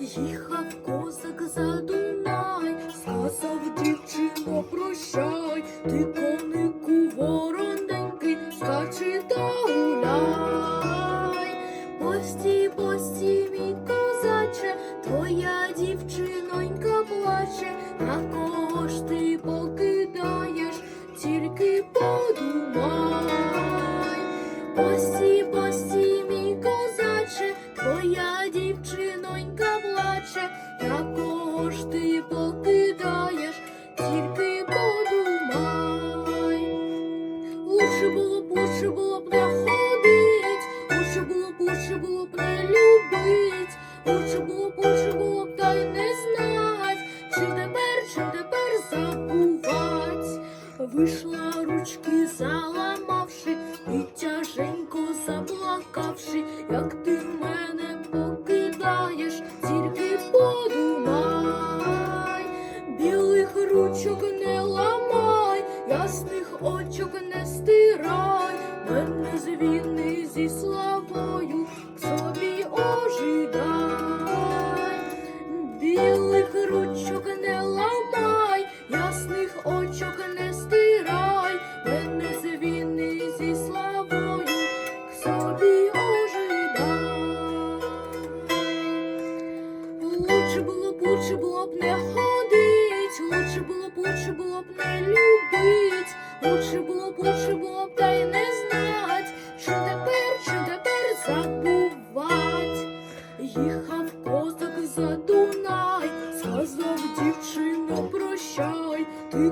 Їхав козак за сказав дівчино, прощай, ти конику вороненький, скачи та гуляй. Бості, бості, козаче, твоя дівчинонька плаче. Пості, мій козаче, твоя дівчинонька плаче, на кого ж ти покидаєш, тільки подумай. Лучше було б, лучше було б не лучше було б, було б любить, лучше було б, лучше було Вийшла ручки заламавши, і тяженько заплакавши, як ти б не ходить, лучше було б, лучше було б не любить, лучше було б, лучше було б та й не знать, що тепер, що тепер забувать. Їхав козак за Дунай, сказав дівчино, прощай, ти